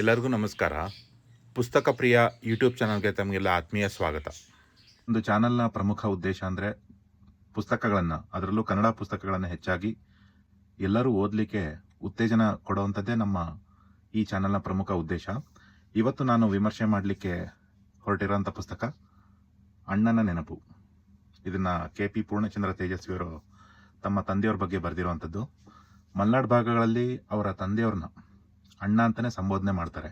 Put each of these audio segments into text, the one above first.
ಎಲ್ಲರಿಗೂ ನಮಸ್ಕಾರ. ಪುಸ್ತಕ ಪ್ರಿಯ ಯೂಟ್ಯೂಬ್ ಚಾನಲ್ಗೆ ತಮಗೆಲ್ಲ ಆತ್ಮೀಯ ಸ್ವಾಗತ. ಒಂದು ಚಾನಲ್ನ ಪ್ರಮುಖ ಉದ್ದೇಶ ಅಂದರೆ ಪುಸ್ತಕಗಳನ್ನು, ಅದರಲ್ಲೂ ಕನ್ನಡ ಪುಸ್ತಕಗಳನ್ನು ಹೆಚ್ಚಾಗಿ ಎಲ್ಲರೂ ಓದಲಿಕ್ಕೆ ಉತ್ತೇಜನ ಕೊಡುವಂಥದ್ದೇ ನಮ್ಮ ಈ ಚಾನಲ್ನ ಪ್ರಮುಖ ಉದ್ದೇಶ. ಇವತ್ತು ನಾನು ವಿಮರ್ಶೆ ಮಾಡಲಿಕ್ಕೆ ಹೊರಟಿರೋಂಥ ಪುಸ್ತಕ ಅಣ್ಣನ ನೆನಪು. ಇದನ್ನು ಕೆ ಪಿ ಪೂರ್ಣಚಂದ್ರ ತೇಜಸ್ವಿಯವರು ತಮ್ಮ ತಂದೆಯವ್ರ ಬಗ್ಗೆ ಬರೆದಿರುವಂಥದ್ದು. ಮಲೆನಾಡು ಭಾಗಗಳಲ್ಲಿ ಅವರ ತಂದೆಯವ್ರನ್ನ ಅಣ್ಣ ಅಂತಾನೆ ಸಂಬೋಧನೆ ಮಾಡ್ತಾರೆ.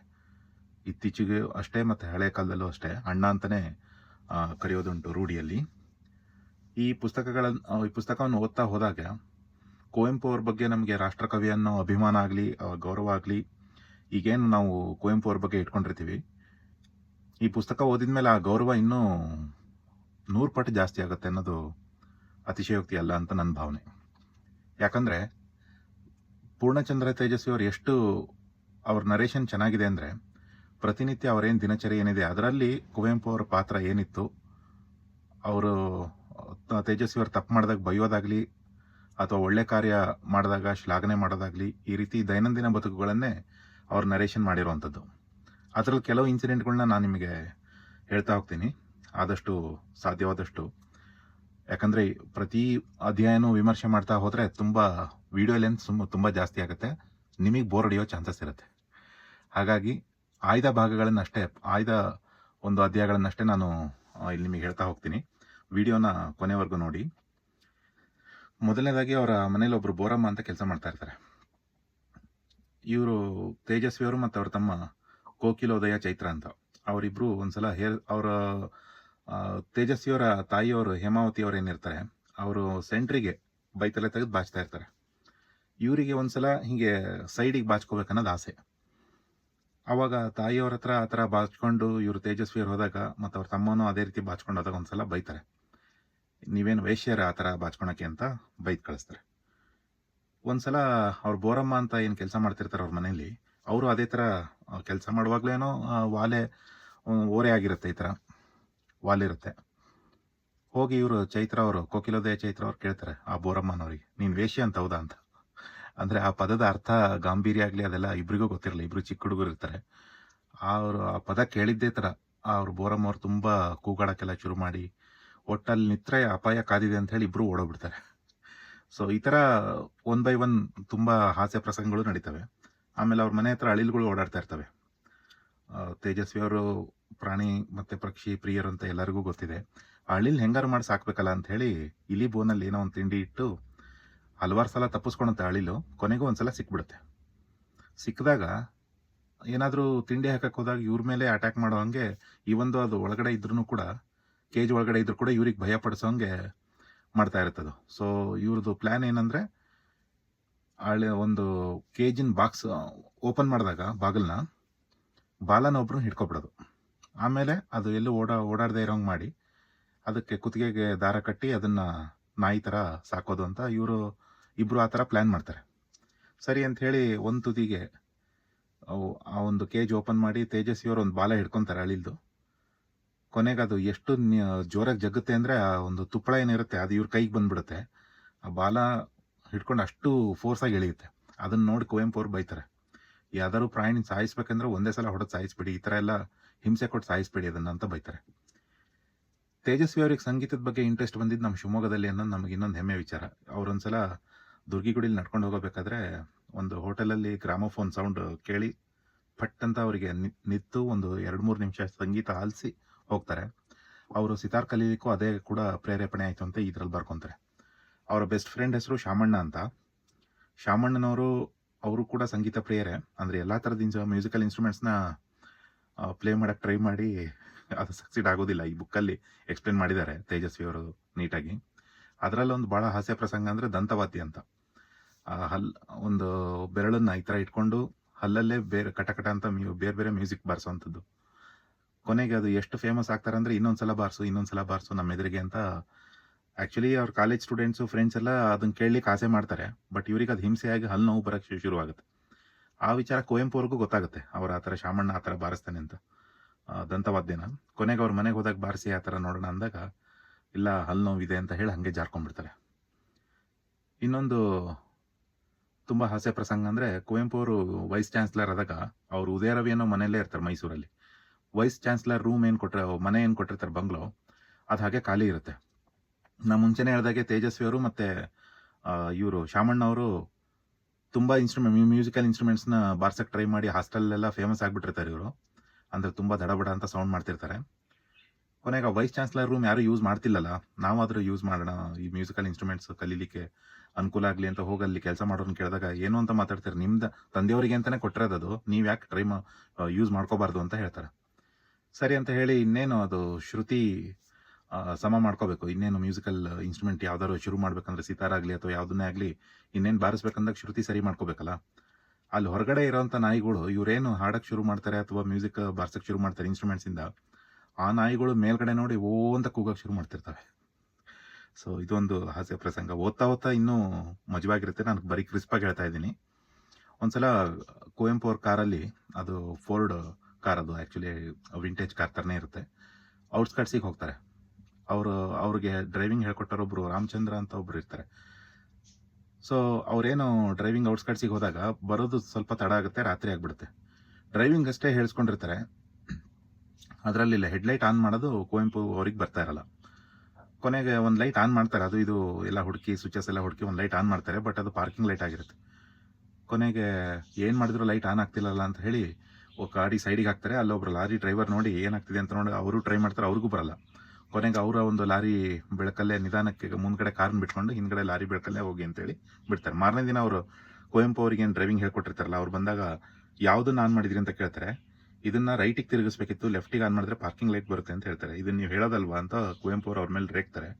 ಇತ್ತೀಚೆಗೆ ಅಷ್ಟೇ ಮತ್ತೆ ಹಳೆ ಕಾಲದಲ್ಲೂ ಅಷ್ಟೇ ಅಣ್ಣ ಅಂತಾನೆ ಆ, ಕರೆಯೋದುಂಟು ರೂಢಿಯಲ್ಲಿ. ಈ ಪುಸ್ತಕಗಳ ಈ ಪುಸ್ತಕವನ್ನು ಓದ್ತಾ ಹೋದಾಗ ಕುವೆಂಪು ಅವ್ರ ಬಗ್ಗೆ ನಮಗೆ ರಾಷ್ಟ್ರಕವಿ ಅನ್ನೋ ಅಭಿಮಾನ ಆಗಲಿ ಗೌರವ ಆಗಲಿ ಈಗೇನು ನಾವು ಕುವೆಂಪು ಅವ್ರ ಬಗ್ಗೆ ಇಟ್ಕೊಂಡಿರ್ತೀವಿ. ಈ ಪುಸ್ತಕ ಓದಿದ ಮೇಲೆ ಆ ಗೌರವ ಇನ್ನೂ ನೂರು ಪಟ್ಟು ಜಾಸ್ತಿ ಆಗುತ್ತೆ ಅನ್ನೋದು ಅತಿಶಯೋಕ್ತಿ ಅಲ್ಲ ಅಂತ ನನ್ನ ಭಾವನೆ. ಯಾಕಂದ್ರೆ ಪೂರ್ಣಚಂದ್ರ ತೇಜಸ್ವಿ ಅವರು ಎಷ್ಟು ಅವ್ರ ನರೇಶನ್ ಚೆನ್ನಾಗಿದೆ ಅಂದರೆ ಪ್ರತಿನಿತ್ಯ ಅವರೇನು ದಿನಚರಿ ಏನಿದೆ, ಅದರಲ್ಲಿ ಕುವೆಂಪು ಅವರ ಪಾತ್ರ ಏನಿತ್ತು, ಅವರು ತೇಜಸ್ವಿ ಅವರು ತಪ್ಪು ಮಾಡಿದಾಗ ಬೈಯೋದಾಗಲಿ, ಅಥವಾ ಒಳ್ಳೆ ಕಾರ್ಯ ಮಾಡಿದಾಗ, ಶ್ಲಾಘನೆ ಮಾಡೋದಾಗಲಿ, ಈ ರೀತಿ ದೈನಂದಿನ ಬದುಕುಗಳನ್ನೇ ಅವ್ರು ನರೇಶನ್ ಮಾಡಿರುವಂಥದ್ದು. ಅದರಲ್ಲಿ ಕೆಲವು ಇನ್ಸಿಡೆಂಟ್ಗಳನ್ನ ನಾನು ನಿಮಗೆ ಹೇಳ್ತಾ ಹೋಗ್ತೀನಿ. ಆದಷ್ಟು ಸಾಧ್ಯವಾದಷ್ಟು. ಯಾಕಂದರೆ ಪ್ರತಿ ಅಧ್ಯಾಯನೂ ವಿಮರ್ಶೆ ಮಾಡ್ತಾ ಹೋದರೆ ತುಂಬ ವಿಡಿಯೋ ಲೆಂತ್ ತುಂಬ ತುಂಬ ಜಾಸ್ತಿ ಆಗುತ್ತೆ. ನಿಮಗೆ ಬೋರ್ ಹೊಡೆಯೋ ಚಾನ್ಸಸ್ ಇರುತ್ತೆ. ಹಾಗಾಗಿ ಆಯ್ದ ಭಾಗಗಳನ್ನಷ್ಟೇ, ಆಯ್ದ ಒಂದು ಅಧ್ಯಾಯಗಳನ್ನಷ್ಟೇ ನಾನು ಇಲ್ಲಿ ನಿಮಗೆ ಹೇಳ್ತಾ ಹೋಗ್ತೀನಿ. ವಿಡಿಯೋನ ಕೊನೆವರೆಗೂ ನೋಡಿ. ಮೊದಲನೇದಾಗಿ ಅವರ ಮನೇಲಿ ಒಬ್ಬರು ಬೋರಮ್ಮ ಅಂತ ಕೆಲಸ ಮಾಡ್ತಾ ಇರ್ತಾರೆ. ಇವರು ತೇಜಸ್ವಿ ಅವರು ಮತ್ತು ಅವ್ರ ತಮ್ಮ ಕೋಕಿಲೋದಯ ಚೈತ್ರ ಅಂತ. ಅವರಿಬ್ರು ಒಂದ್ಸಲ ಹೇರ್ ಅವರ ತೇಜಸ್ವಿಯವರ ತಾಯಿಯವರು ಹೇಮಾವತಿ ಅವ್ರು ಏನಿರ್ತಾರೆ, ಅವರು ಸೆಂಟ್ರಿಗೆ ಬೈತಲೆ ತೆಗೆದು ಬಾಚ್ತಾ ಇರ್ತಾರೆ. ಇವರಿಗೆ ಒಂದ್ಸಲ ಹೀಗೆ ಸೈಡಿಗೆ ಬಾಚ್ಕೋಬೇಕನ್ನೋದು ಆಸೆ. ಅವಾಗ ತಾಯಿಯವ್ರ ಹತ್ರ ಆ ಥರ ಬಾಚ್ಕೊಂಡು ಇವರು ತೇಜಸ್ವಿಯವ್ರು ಹೋದಾಗ ಮತ್ತು ಅವ್ರ ತಮ್ಮನೂ ಅದೇ ರೀತಿ ಬಾಚ್ಕೊಂಡು ಹೋದಾಗ ಒಂದ್ಸಲ ಬೈತಾರೆ. ನೀವೇನು ವೇಶ್ಯರ ಆ ಥರ ಬಾಚ್ಕೊಳಕ್ಕೆ ಅಂತ ಬೈದ್ ಕಳಿಸ್ತಾರೆ. ಒಂದ್ಸಲ ಅವ್ರ ಬೋರಮ್ಮ ಅಂತ ಏನು ಕೆಲಸ ಮಾಡ್ತಿರ್ತಾರೆ ಅವ್ರ ಮನೆಯಲ್ಲಿ ಅವರು ಅದೇ ಥರ ಕೆಲಸ ಮಾಡುವಾಗಲೇನೋ ವಾಲೆ ಓರೆ ಆಗಿರುತ್ತೆ ಈ ಥರ. ವಾಲಿರುತ್ತೆ. ಹೋಗಿ ಇವರು ಚೈತ್ರ ಅವರು, ಕೋಕಿಲೋದಯ ಚೈತ್ರ ಅವ್ರು ಕೇಳ್ತಾರೆ, ಆ ಬೋರಮ್ಮನವ್ರಿಗೆ, ನೀನು ವೇಶ್ಯ ಅಂತ ಹೌದಾ ಅಂತ. ಅಂದ್ರೆ ಆ ಪದದ ಅರ್ಥ ಗಾಂಭೀರ್ಯ ಆಗಲಿ ಅದೆಲ್ಲ ಇಬ್ರಿಗೂ ಗೊತ್ತಿರಲ್ಲ ಇಬ್ರು ಚಿಕ್ಕ ಹುಡುಗರು ಇರ್ತಾರೆ. ಅವರು ಆ ಪದ ಕೇಳಿದ್ದೇ ತರ ಅವ್ರು ಬೋರಮ್ಮ ಅವ್ರು ತುಂಬಾ ಕೂಗಾಡಕ್ಕೆಲ್ಲ ಶುರು ಮಾಡಿ ಒಟ್ಟಲ್ಲಿ ನಿತ್ರೆ ಅಪಾಯ ಕಾದಿದೆ ಅಂತ ಹೇಳಿ ಇಬ್ರು ಓಡೋಗ್ಬಿಡ್ತಾರೆ. ಸೊ ಈ ತರ ಒನ್ ಬೈ ಒನ್ ತುಂಬಾ ಹಾಸ್ಯ ಪ್ರಸಂಗಗಳು ನಡೀತವೆ. ಆಮೇಲೆ ಅವ್ರ ಮನೆ ಹತ್ರ ಅಳಿಲ್ಗಳು ಓಡಾಡ್ತಾ ಇರ್ತವೆ. ತೇಜಸ್ವಿ ಅವರು, ಪ್ರಾಣಿ ಮತ್ತೆ ಪಕ್ಷಿ ಪ್ರಿಯರು ಅಂತ ಎಲ್ಲರಿಗೂ ಗೊತ್ತಿದೆ. ಅಳಿಲ್ ಹೆಂಗಾರು ಮಾಡಿ ಸಾಕ್ಬೇಕಲ್ಲ ಅಂತ ಹೇಳಿ ಇಲಿ ಬೋನಲ್ಲಿ ಏನೋ ಒಂದು ತಿಂಡಿ ಇಟ್ಟು ಹಲವಾರು ಸಲ ತಪ್ಪಿಸ್ಕೊಳಂತ ಅಳಿಲು ಕೊನೆಗೂ ಒಂದ್ಸಲ ಸಿಕ್ಬಿಡುತ್ತೆ. ಸಿಕ್ಕಿದಾಗ ಏನಾದರೂ ತಿಂಡಿ ಹಾಕಕ್ ಹೋದಾಗ ಇವ್ರ ಮೇಲೆ ಅಟ್ಯಾಕ್ ಮಾಡೋ ಹಂಗೆ ಈ ಒಂದು ಅದು ಒಳಗಡೆ ಇದ್ರೂ ಕೂಡ ಕೇಜ್ ಒಳಗಡೆ ಇದ್ರೂ ಕೂಡ ಇವ್ರಿಗೆ ಭಯ ಪಡಿಸೋ ಹಂಗೆ ಮಾಡ್ತಾ ಇರುತ್ತದು. ಸೊ ಇವ್ರದ್ದು ಪ್ಲಾನ್ ಏನಂದ್ರೆ ಹಳೆ ಒಂದು ಕೇಜಿನ ಬಾಕ್ಸ್ ಓಪನ್ ಮಾಡಿದಾಗ ಬಾಗಿಲನ್ನ ಬಾಲನ ಒಬ್ರನ್ನ ಹಿಡ್ಕೊಬಿಡೋದು. ಆಮೇಲೆ ಅದು ಎಲ್ಲೂ ಓಡಾ, ಓಡಾಡದೆ ಇರೋಂಗೆ ಮಾಡಿ, ಅದಕ್ಕೆ ಕುತ್ತಿಗೆಗೆ ದಾರ ಕಟ್ಟಿ ಅದನ್ನ ನಾಯಿ ಥರ ಸಾಕೋದು ಅಂತ ಇವರು ಇಬ್ರು ಆ ಥರ ಪ್ಲ್ಯಾನ್ ಮಾಡ್ತಾರೆ. ಸರಿ ಅಂತ ಹೇಳಿ ಒಂದು ತುದಿಗೆ ಆ ಒಂದು ಕೇಜ್ ಓಪನ್ ಮಾಡಿ ತೇಜಸ್ವಿ ಅವರು ಒಂದು ಬಾಲ ಹಿಡ್ಕೊತಾರೆ ಅಳಿಲ್ದು. ಕೊನೆಗೆ ಅದು ಎಷ್ಟು ಜೋರಾಗಿ ಜಗ್ಗುತ್ತೆ ಅಂದರೆ ಆ ಒಂದು ತುಪ್ಪಳ ಏನಿರುತ್ತೆ, ಅದು ಇವ್ರ ಕೈಗೆ ಬಂದುಬಿಡುತ್ತೆ. ಆ ಬಾಲ ಹಿಡ್ಕೊಂಡು ಅಷ್ಟು ಫೋರ್ಸ್ ಆಗಿ ಎಳೆಯುತ್ತೆ. ಅದನ್ನ ನೋಡಿ ಕುವೆಂಪು ಅವ್ರು ಬೈತಾರೆ. ಯಾವ್ದಾದ್ರು ಪ್ರಾಣಿ ಸಾಯಿಸ್ಬೇಕಂದ್ರೆ ಒಂದೇ ಸಲ ಹೊಡೆದು ಸಾಯಿಸ್ಬಿಡಿ, ಈ ಥರ ಎಲ್ಲ ಹಿಂಸೆ ಕೊಟ್ಟು ಸಾಯಿಸ್ಬಿಡಿ ಅದನ್ನು ಅಂತ ಬೈತಾರೆ. ತೇಜಸ್ವಿ ಅವ್ರಿಗೆ ಸಂಗೀತದ ಬಗ್ಗೆ ಇಂಟ್ರೆಸ್ಟ್ ಬಂದಿದ್ದು ನಮ್ಮ ಶಿವಮೊಗ್ಗದಲ್ಲಿ ಅನ್ನೋದು ನಮಗೆ ಇನ್ನೊಂದು ಹೆಮ್ಮೆ ವಿಚಾರ. ಅವ್ರೊಂದ್ಸಲ ದುರ್ಗಿಗುಡಿಲಿ ನಡ್ಕೊಂಡು ಹೋಗಬೇಕಾದ್ರೆ ಒಂದು ಹೋಟೆಲಲ್ಲಿ ಗ್ರಾಮೋಫೋನ್ ಸೌಂಡ್ ಕೇಳಿ ಪಟ್ ಅಂತ ಅವರಿಗೆ ನಿಂತು ಒಂದು ಎರಡು ಮೂರು ನಿಮಿಷ ಸಂಗೀತ ಆಲಿಸಿ ಹೋಗ್ತಾರೆ. ಅವರು ಸಿತಾರ್ ಕಲೀಲಿಕ್ಕೂ ಅದೇ ಕೂಡ ಪ್ರೇರೇಪಣೆ ಆಯಿತು ಅಂತ ಇದ್ರಲ್ಲಿ ಬರ್ಕೊಂತಾರೆ. ಅವರ ಬೆಸ್ಟ್ ಫ್ರೆಂಡ್ ಹೆಸರು ಶಾಮಣ್ಣ ಅಂತ. ಶಾಮಣ್ಣನವರು, ಅವರು ಕೂಡ ಸಂಗೀತ ಪ್ರಿಯರೇ. ಅಂದರೆ ಎಲ್ಲ ಥರದ ಮ್ಯೂಸಿಕಲ್ ಇನ್ಸ್ಟ್ರೂಮೆಂಟ್ಸ್ನ ಪ್ಲೇ ಮಾಡೋಕ್ಕೆ ಟ್ರೈ ಮಾಡಿ ಅದು ಸಕ್ಸೀಡ್ ಆಗೋದಿಲ್ಲ. ಈ ಬುಕ್ಕಲ್ಲಿ ಎಕ್ಸ್ಪ್ಲೇನ್ ಮಾಡಿದ್ದಾರೆ ತೇಜಸ್ವಿ ಅವರು ನೀಟಾಗಿ. ಅದರಲ್ಲೊಂದು ಭಾಳ ಹಾಸ್ಯ ಪ್ರಸಂಗ ಅಂದ್ರೆ ದಂತವಾದ್ಯ ಅಂತ. ಆ ಹಲ್, ಒಂದು ಬೆರಳನ್ನ ಈ ತರ ಇಟ್ಕೊಂಡು ಹಲ್ಲಲ್ಲೇ ಬೇರೆ ಕಟಕಟ ಅಂತ ಬೇರೆ ಬೇರೆ ಮ್ಯೂಸಿಕ್ ಬಾರಿಸುವಂಥದ್ದು ಕೊನೆಗೆ ಅದು ಎಷ್ಟು ಫೇಮಸ್ ಆಗ್ತಾರೆ ಅಂದ್ರೆ ಇನ್ನೊಂದ್ಸಲ ಬಾರಿಸು ಇನ್ನೊಂದ್ಸಲ ಬಾರಿಸು ನಮ್ಮ ಎದುರಿಗೆ ಅಂತ ಆಕ್ಚುಲಿ ಅವ್ರ ಕಾಲೇಜ್ ಸ್ಟೂಡೆಂಟ್ಸು ಫ್ರೆಂಡ್ಸ್ ಎಲ್ಲ ಅದನ್ನ ಕೇಳಲಿಕ್ಕೆ ಆಸೆ ಮಾಡ್ತಾರೆ. ಬಟ್ ಇವ್ರಿಗೆ ಅದು ಹಿಂಸೆಯಾಗಿ ಹಲ್ಲು ನೋವು ಬರಕ್ಕೆ ಶುರು ಆಗುತ್ತೆ ಆ ವಿಚಾರ ಕುವೆಂಪು ಅವ್ರಿಗೂ ಗೊತ್ತಾಗುತ್ತೆ. ಅವ್ರ ಆ ಥರ ಶಾಮಣ್ಣ ಆ ಥರ ಬಾರಿಸ್ತಾನೆ ಅಂತ. ದಂತವಾದ್ಯನ. ಕೊನೆಗೆ ಅವ್ರ ಮನೆಗೆ ಹೋದಾಗ ಬಾರಿಸಿ ಆ ಥರ ನೋಡೋಣ ಅಂದಾಗ, ಇಲ್ಲ ಹಲ್ಲು ನೋವಿದೆ ಅಂತ ಹೇಳಿ ಹಾಗೆ ಜಾರ್ಕೊಂಡ್ಬಿಡ್ತಾರೆ. ಇನ್ನೊಂದು ತುಂಬ ಹಾಸ್ಯ ಪ್ರಸಂಗ ಅಂದರೆ ಕುವೆಂಪು ಅವರು ವೈಸ್ ಚಾನ್ಸಲರ್ ಆದಾಗ ಅವರು ಉದಯ ರವಿ ಅನ್ನೋ ಮನೆಯಲ್ಲೇ ಇರ್ತಾರೆ ಮೈಸೂರಲ್ಲಿ. ವೈಸ್ ಚಾನ್ಸಲರ್ ರೂಮ್ ಏನು ಕೊಟ್ಟರೆ ಮನೆ ಏನು ಕೊಟ್ಟಿರ್ತಾರೆ ಬಂಗ್ಲೋ, ಅದು ಹಾಗೆ ಖಾಲಿ ಇರುತ್ತೆ. ನಾ ಮುಂಚೆನೇ ಹೇಳ್ದಾಗೆ ತೇಜಸ್ವಿ ಅವರು ಮತ್ತು ಇವರು ಶಾಮಣ್ಣ ಅವರು ತುಂಬ ಇನ್ಸ್ಟ್ರೂಮೆಂಟ್ ಮ್ಯೂಸಿಕಲ್ ಇನ್ಸ್ಟ್ರೂಮೆಂಟ್ಸ್ನ ಬಾರ್ಸಕ್ ಟ್ರೈ ಮಾಡಿ ಹಾಸ್ಟೆಲ್ಲೆಲ್ಲ ಫೇಮಸ್ ಆಗಿಬಿಟ್ಟಿರ್ತಾರೆ ಇವರು. ಅಂದರೆ ತುಂಬ ದಡಬಡ ಅಂತ ಸೌಂಡ್ ಮಾಡ್ತಿರ್ತಾರೆ. ಕೊನೆಗೆ ವೈಸ್ ಚಾನ್ಸಲರ್ ರೂಮ್ ಯಾರು ಯೂಸ್ ಮಾಡ್ತಿಲ್ಲಲ್ಲ, ನಾವಾದರೂ ಯೂಸ್ ಮಾಡೋಣ ಈ ಮ್ಯೂಸಿಕಲ್ ಇನ್ಸ್ಟ್ರೂಮೆಂಟ್ಸ್ ಕಲೀಲಿಕ್ಕೆ. ಅನುಕೂಲ ಆಗಲಿ ಅಂತ ಹೋಗಲ್ಲಿ ಕೆಲಸ ಮಾಡೋರನ್ನ ಕೇಳಿದಾಗ, ಏನು ಅಂತ ಮಾತಾಡ್ತಾರೆ? ನಿಮ್ದು ತಂದೆಯವರಿಗೆ ಅಂತಾನೆ ಕೊಟ್ಟಿರೋದು ನೀವು ಯಾಕೆ ಟ್ರೈ ಯೂಸ್ ಮಾಡ್ಕೋಬಾರ್ದು ಅಂತ ಹೇಳ್ತಾರೆ. ಸರಿ ಅಂತ ಹೇಳಿ ಇನ್ನೇನು ಅದು ಶ್ರುತಿ ಸಮ ಮಾಡ್ಕೋಬೇಕು. ಇನ್ನೇನು ಮ್ಯೂಸಿಕಲ್ ಇನ್ಸ್ಟ್ರೂಮೆಂಟ್ ಯಾವ್ದಾದ್ರು ಶುರು ಮಾಡ್ಬೇಕಂದ್ರೆ ಸಿತಾರ ಆಗಲಿ ಅಥವಾ ಯಾವುದನ್ನೇ ಆಗಲಿ ಇನ್ನೇನು ಬಾರಿಸ್ಬೇಕಂದಾಗ ಶ್ರುತಿ ಸರಿ ಮಾಡ್ಕೋಬೇಕಲ್ಲ. ಅಲ್ಲಿ ಹೊರಗಡೆ ಇರೋಂಥ ನಾಯಿಗಳು, ಇವರೇನು ಹಾಡಕ್ಕೆ ಶುರು ಮಾಡ್ತಾರೆ ಅಥವಾ ಮ್ಯೂಸಿಕ್ ಬಾರ್ಸಕ್ಕೆ ಶುರು ಮಾಡ್ತಾರೆ ಇನ್ಸ್ಟ್ರೂಮೆಂಟ್ಸ್ ಇಂದ, ಆ ನಾಯಿಗಳು ಮೇಲ್ಗಡೆ ನೋಡಿ ಓ ಅಂತ ಕೂಗಕ್ಕೆ ಶುರು ಮಾಡ್ತಿರ್ತವೆ. ಸೊ ಇದೊಂದು ಹಾಸ್ಯ ಪ್ರಸಂಗ. ಓದ್ತಾ ಓದ್ತಾ ಇನ್ನೂ ಮಜವಾಗಿರುತ್ತೆ. ನಾನು ಬರೀ ಕ್ರಿಸ್ಪಾಗಿ ಹೇಳ್ತಾ ಇದ್ದೀನಿ. ಒಂದ್ಸಲ ಕುವೆಂಪು ಅವ್ರ ಕಾರಲ್ಲಿ, ಅದು ಫೋರ್ಡ್ ಕಾರ್ ಅದು ಆ್ಯಕ್ಚುಲಿ ವಿಂಟೇಜ್ ಕಾರ್ ಥರನೇ ಇರುತ್ತೆ. ಔಟ್ಸ್ಕಟ್ಸಿಗೆ ಹೋಗ್ತಾರೆ. ಅವರು, ಅವ್ರಿಗೆ ಡ್ರೈವಿಂಗ್ ಹೇಳ್ಕೊಟ್ಟರೊಬ್ರು ರಾಮಚಂದ್ರ ಅಂತ ಒಬ್ರು ಇರ್ತಾರೆ. ಸೊ ಅವ್ರೇನು ಡ್ರೈವಿಂಗ್ ಔಟ್ಸ್ಕಟ್ಸಿಗೆ ಹೋದಾಗ ಬರೋದು ಸ್ವಲ್ಪ ತಡ ಆಗುತ್ತೆ, ರಾತ್ರಿ ಆಗಿಬಿಡುತ್ತೆ. ಡ್ರೈವಿಂಗ್ ಅಷ್ಟೇ ಹೇಳ್ಸ್ಕೊಂಡಿರ್ತಾರೆ. ಅದರಲ್ಲಿ ಹೆಡ್ಲೈಟ್ ಆನ್ ಮಾಡೋದು ಕುವೆಂಪು ಅವ್ರಿಗೆ ಬರ್ತಾ ಇರಲ್ಲ. ಕೊನೆಗೆ ಒಂದು ಲೈಟ್ ಆನ್ ಮಾಡ್ತಾರೆ. ಅದು ಇದು ಎಲ್ಲ ಹುಡುಕಿ ಸ್ವಿಚಸ್ ಎಲ್ಲ ಹುಡುಕಿ ಒಂದು ಲೈಟ್ ಆನ್ ಮಾಡ್ತಾರೆ ಬಟ್ ಅದು ಪಾರ್ಕಿಂಗ್ ಲೈಟ್ ಆಗಿರುತ್ತೆ. ಕೊನೆಗೆ ಏನು ಮಾಡಿದ್ರು ಲೈಟ್ ಆನ್ ಆಗ್ತಿಲ್ಲಲ್ಲ ಅಂತ ಹೇಳಿ ಗಾಡಿ ಸೈಡಿಗೆ ಹಾಕ್ತಾರೆ. ಅಲ್ಲೊಬ್ರು ಲಾರಿ ಡ್ರೈವರ್ ನೋಡಿ ಏನಾಗ್ತಿದೆ ಅಂತ ನೋಡಿ ಅವರು ಟ್ರೈ ಮಾಡ್ತಾರೆ, ಅವ್ರಿಗೂ ಬರಲ್ಲ. ಕೊನೆಗೆ ಅವರ ಒಂದು ಲಾರಿ ಬೆಳಕಲ್ಲೇ ನಿಧಾನಕ್ಕೆ ಮುಂದ್ಗಡೆ ಕಾರ್ನ ಬಿಟ್ಕೊಂಡು ಹಿಂದ್ಗಡೆ ಲಾರಿ ಬೆಳಕಲ್ಲೇ ಹೋಗಿ ಅಂತೇಳಿ ಬಿಡ್ತಾರೆ. ಮಾರನೇ ದಿನ ಅವರು ಕುವೆಂಪು ಅವ್ರಿಗೆ ಏನು ಡ್ರೈವಿಂಗ್ ಹೇಳ್ಕೊಟ್ಟಿರ್ತಾರಲ್ಲ, ಅವ್ರು ಬಂದಾಗ ಯಾವುದನ್ನು ಆನ್ ಮಾಡಿದ್ರಿ ಅಂತ ಕೇಳ್ತಾರೆ. ಇದನ್ನ ರೈಟಿಗೆ ತಿರುಗಿಸ್ಬೇಕಿತ್ತು ಲೆಫ್ಟಿಗೆ ಆನ್ ಮಾಡಿದ್ರೆ ಪಾರ್ಕಿಂಗ್ ಲೈಟ್ ಬರುತ್ತೆ ಅಂತ ಹೇಳ್ತಾರೆ. ಇದನ್ನ ನೀವು ಹೇಳೋದಲ್ವಾ ಅಂತ ಕುವೆಂಪು ಅವ್ರು ಮೇಲೆ ರೇಗ್ತಾರೆ.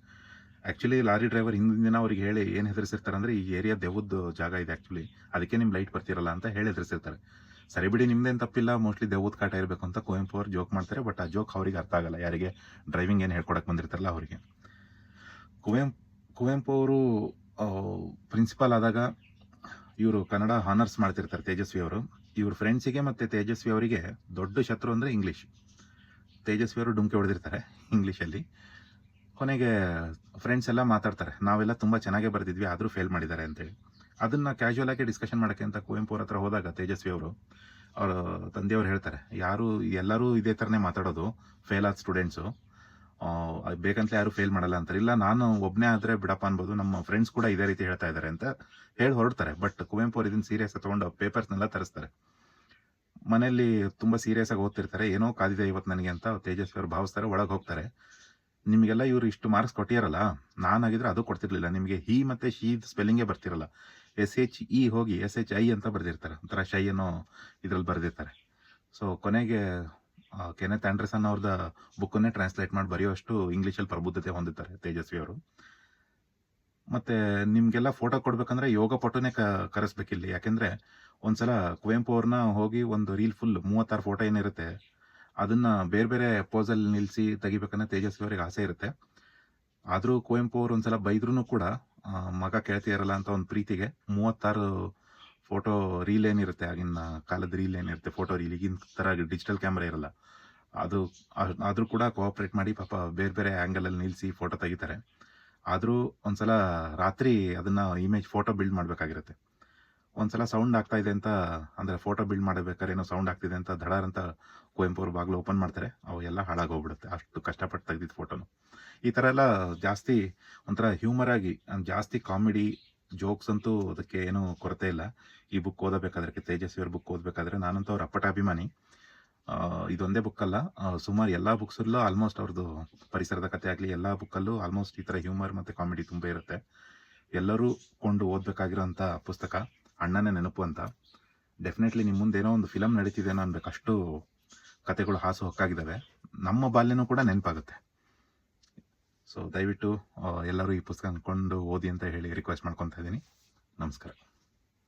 ಆಕ್ಚುಲಿ ಲಾರಿ ಡ್ರೈವರ್ ಹಿಂದಿನ ದಿನ ಅವ್ರಿಗೆ ಹೇಳಿ ಏನು ಹೆದರಿಸಿರ್ತಾರೆ ಅಂದ್ರೆ, ಈ ಏರಿಯಾ ದೆವ್ವದ ಜಾಗ ಇದೆ ಆಕ್ಚುಲಿ ಅದಕ್ಕೆ ನಿಮ್ ಲೈಟ್ ಬರ್ತಿರಲ್ಲ ಅಂತ ಹೇಳಿ ಹೆದರಿಸಿರ್ತಾರೆ. ಸರಿ ಬಿಡಿ, ನಿಮ್ದೇನು ತಪ್ಪಿಲ್ಲ. ಮೋಸ್ಟ್ಲಿ ದೆವ್ವದ ಕಾಟ ಇರಬೇಕು ಅಂತ ಕುವೆಂಪು ಅವ್ರು ಜೋಕ್ ಮಾಡ್ತಾರೆ. ಬಟ್ ಆ ಜೋಕ್ ಅವ್ರಿಗೆ ಅರ್ಥ ಆಗಲ್ಲ. ಯಾರಿಗೆ? ಡ್ರೈವಿಂಗ್ ಏನು ಹೇಳ್ಕೊಡಕ್ ಬಂದಿರ್ತಾರಲ್ಲ ಅವರಿಗೆ. ಕುವೆಂಪು ಕುವೆಂಪು ಅವರು ಪ್ರಿನ್ಸಿಪಾಲ್ ಆದಾಗ ಇವರು ಕನ್ನಡ ಹಾನರ್ಸ್ ಮಾಡ್ತಿರ್ತಾರೆ, ತೇಜಸ್ವಿ ಅವರು. ಇವ್ರ ಫ್ರೆಂಡ್ಸಿಗೆ ಮತ್ತೆ ತೇಜಸ್ವಿ ಅವರಿಗೆ ದೊಡ್ಡ ಶತ್ರು ಅಂದ್ರೆ ಇಂಗ್ಲಿಷ್ ತೇಜಸ್ವಿ ಅವರು ಡುಮ್ಕೆ ಹೊಡೆದಿರ್ತಾರೆ ಇಂಗ್ಲೀಷಲ್ಲಿ ಕೊನೆಗೆ ಫ್ರೆಂಡ್ಸ್ ಎಲ್ಲ ಮಾತಾಡ್ತಾರೆ. ನಾವೆಲ್ಲ ತುಂಬಾ ಚೆನ್ನಾಗೇ ಬರೆದಿದ್ವಿ, ಆದರೂ ಫೇಲ್ ಮಾಡಿದ್ದಾರೆ ಅಂತೇಳಿ ಅದನ್ನ ಕ್ಯಾಶುವಲ್ ಆಗಿ ಡಿಸ್ಕಷನ್ ಮಾಡಕ್ಕೆ ಅಂತ ಕುವೆಂಪು ಅವ್ರ ಹತ್ರ ಹೋದಾಗ ತೇಜಸ್ವಿ ಅವರು ಅವರು ತಂದೆಯವರು ಹೇಳ್ತಾರೆ, ಯಾರು ಎಲ್ಲರೂ ಇದೇ ಥರನೇ ಮಾತಾಡೋದು ಫೇಲ್ ಆದ ಸ್ಟೂಡೆಂಟ್ಸು ಬೇಕಂತಲೇ ಯಾರು ಫೇಲ್ ಮಾಡಲ್ಲ ಅಂತಾರೆ. ಇಲ್ಲ, ನಾನು ಒಬ್ಬನೇ ಆದ್ರೆ ಬಿಡಪ್ಪ ಅನ್ಬೋದು, ನಮ್ಮ ಫ್ರೆಂಡ್ಸ್ ಕೂಡ ಇದೇ ರೀತಿ ಹೇಳ್ತಾ ಇದ್ದಾರೆ ಅಂತ ಹೇಳಿ ಹೊರಡ್ತಾರೆ. ಬಟ್ ಕುವೆಂಪು ಅವ್ರು ಇದನ್ನ ಸೀರಿಯಸ್ ತಗೊಂಡು ಪೇಪರ್ಸ್ನೆಲ್ಲ ತರಿಸ್ತಾರೆ. ಮನೆಯಲ್ಲಿ ತುಂಬಾ ಸೀರಿಯಸ್ ಆಗಿ ಓದ್ತಿರ್ತಾರೆ. ಏನೋ ಕಾದಿದೆ ಇವತ್ತು ನನಗೆ ಅಂತ ತೇಜಸ್ವಿ ಅವರು ಭಾವಿಸ್ತಾರೆ, ಒಳಗೆ ಹೋಗ್ತಾರೆ. ನಿಮಗೆಲ್ಲ ಇವರು ಇಷ್ಟು ಮಾರ್ಕ್ಸ್ ಕೊಟ್ಟಿರಲ್ಲ, ನಾನಾಗಿದ್ರೆ ಅದು ಕೊಡ್ತಿರ್ಲಿಲ್ಲ. ನಿಮಗೆ ಹಿ ಮತ್ತೆ ಶಿ ಸ್ಪೆಲ್ಲಿಂಗೇ ಬರ್ತಿರಲ್ಲ. ಎಸ್ ಎಚ್ ಇ ಹೋಗಿ ಎಸ್ ಎಚ್ ಐ ಅಂತ ಬರೆದಿರ್ತಾರೆ. ಒಂಥರ ಶೈ ಅನ್ನೋ ಇದ್ರಲ್ಲಿ ಬರೆದಿರ್ತಾರೆ. ಸೊ ಕೊನೆಗೆ ಕೆನೆತ್ ಆಂಡ್ರಸನ್ ಅವ್ರದ ಬುಕ್ಕನ್ನೇ ಟ್ರಾನ್ಸ್ಲೇಟ್ ಮಾಡಿ ಬರೆಯುವಷ್ಟು ಇಂಗ್ಲೀಷಲ್ಲಿ ಪ್ರಬುದ್ಧತೆ ಹೊಂದಿದ್ದಾರೆ ತೇಜಸ್ವಿ ಅವರು. ಮತ್ತೆ ನಿಮಗೆಲ್ಲ ಫೋಟೋ ಕೊಡಬೇಕಂದ್ರೆ ಯೋಗ ಪಟುನೇ ಕ ಕರೆಸ್ಬೇಕಿಲ್ಲಿ ಯಾಕೆಂದ್ರೆ ಒಂದ್ಸಲ ಕುವೆಂಪು ಅವ್ರನ್ನ ಹೋಗಿ ಒಂದು ರೀಲ್ ಫುಲ್ ಮೂವತ್ತಾರು ಫೋಟೋ ಏನಿರುತ್ತೆ, ಅದನ್ನ ಬೇರೆ ಬೇರೆ ಪೋಸಲ್ಲಿ ನಿಲ್ಲಿಸಿ ತೆಗಿಬೇಕನ್ನೋ ತೇಜಸ್ವಿ ಅವ್ರಿಗೆ ಆಸೆ ಇರುತ್ತೆ. ಆದರೂ ಕುವೆಂಪು ಅವ್ರು ಒಂದ್ಸಲ ಬೈದ್ರೂ ಕೂಡ ಮಗ ಕೇಳ್ತಿರಲ್ಲ ಅಂತ ಒಂದು ಪ್ರೀತಿಗೆ ಮೂವತ್ತಾರು ಫೋಟೋ ರೀಲ್ ಏನಿರುತ್ತೆ ಆಗಿನ ಕಾಲದ ರೀಲ್ ಏನಿರುತ್ತೆ ಫೋಟೋ ರೀಲ್ ಈಗಿನ ತರ ಡಿಜಿಟಲ್ ಕ್ಯಾಮ್ರಾ ಇರಲ್ಲ. ಅದು, ಆದರೂ ಕೂಡ ಕೋಆಪರೇಟ್ ಮಾಡಿ ಪಾಪ ಬೇರೆ ಬೇರೆ ಆಂಗಲ್ ಅಲ್ಲಿ ನಿಲ್ಸಿ ಫೋಟೋ ತೆಗಿತಾರೆ. ಆದ್ರೂ ಒಂದ್ಸಲ ರಾತ್ರಿ ಅದನ್ನ ಇಮೇಜ್ ಫೋಟೋ ಬಿಲ್ಡ್ ಮಾಡಬೇಕಾಗಿರುತ್ತೆ. ಒಂದ್ಸಲ ಸೌಂಡ್ ಆಗ್ತಾ ಇದೆ ಅಂತ, ಅಂದ್ರೆ ಫೋಟೋ ಬಿಲ್ಡ್ ಮಾಡಬೇಕಾದ್ರೆ ಏನೋ ಸೌಂಡ್ ಆಗ್ತಿದೆ ಅಂತ ಧಡಾರ್ ಅಂತ ಕುವೆಂಪು ಅವ್ರ ಬಾಗ್ಲು ಓಪನ್ ಮಾಡ್ತಾರೆ, ಅವು ಎಲ್ಲ ಹಾಳಾಗೋಗ್ಬಿಡುತ್ತೆ. ಅಷ್ಟು ಕಷ್ಟಪಟ್ಟು ತೆಗ್ದಿದ್ದು ಫೋಟೋನು ಈ ತರ ಎಲ್ಲ ಜಾಸ್ತಿ ಒಂಥರ ಹ್ಯೂಮರ್ ಆಗಿ, ಜಾಸ್ತಿ ಕಾಮಿಡಿ ಜೋಕ್ಸ್ ಅಂತೂ ಅದಕ್ಕೆ ಏನು ಕೊರತೆ ಇಲ್ಲ. ಈ ಬುಕ್ ಓದಬೇಕಾದ್ರೆ ತೇಜಸ್ವಿ ಅವ್ರ ಬುಕ್ ಓದಬೇಕಾದ್ರೆ ನಾನಂತೂ ಅವ್ರ ಅಪ್ಪಟ ಅಭಿಮಾನಿ. ಇದೊಂದೇ ಬುಕ್ ಅಲ್ಲ. ಸುಮಾರು ಎಲ್ಲಾ ಬುಕ್ಸಲ್ಲೂ ಆಲ್ಮೋಸ್ಟ್ ಅವ್ರದ್ದು ಪರಿಸರದ ಕಥೆ ಆಗಲಿ, ಎಲ್ಲಾ ಬುಕ್ಕಲ್ಲೂ ಆಲ್ಮೋಸ್ಟ್ ಈ ಥರ ಹ್ಯೂಮರ್ ಮತ್ತೆ ಕಾಮಿಡಿ ತುಂಬ ಇರುತ್ತೆ. ಎಲ್ಲರೂ ಕೊಂಡು ಓದಬೇಕಾಗಿರೋಂಥ ಪುಸ್ತಕ, ಅಣ್ಣನೇ ನೆನಪು ಅಂತ. ಡೆಫಿನೆಟ್ಲಿ ನಿಮ್ಮ ಮುಂದೆ ಏನೋ ಒಂದು ಫಿಲಮ್ ನಡೀತಿದೆ ಅಷ್ಟು ಕತೆಗಳು ಹಾಸು ಹೊಕ್ಕಾಗಿದ್ದಾವೆ ನಮ್ಮ ಬಾಲ್ಯನೂ ಕೂಡ ನೆನಪಾಗುತ್ತೆ. ಸೊ ದಯವಿಟ್ಟು ಎಲ್ಲರೂ ಈ ಪುಸ್ತಕ ಅಂದ್ಕೊಂಡು ಓದಿ ಅಂತ ಹೇಳಿ ರಿಕ್ವೆಸ್ಟ್ ಮಾಡ್ಕೊತಾ ಇದ್ದೀನಿ. ನಮಸ್ಕಾರ.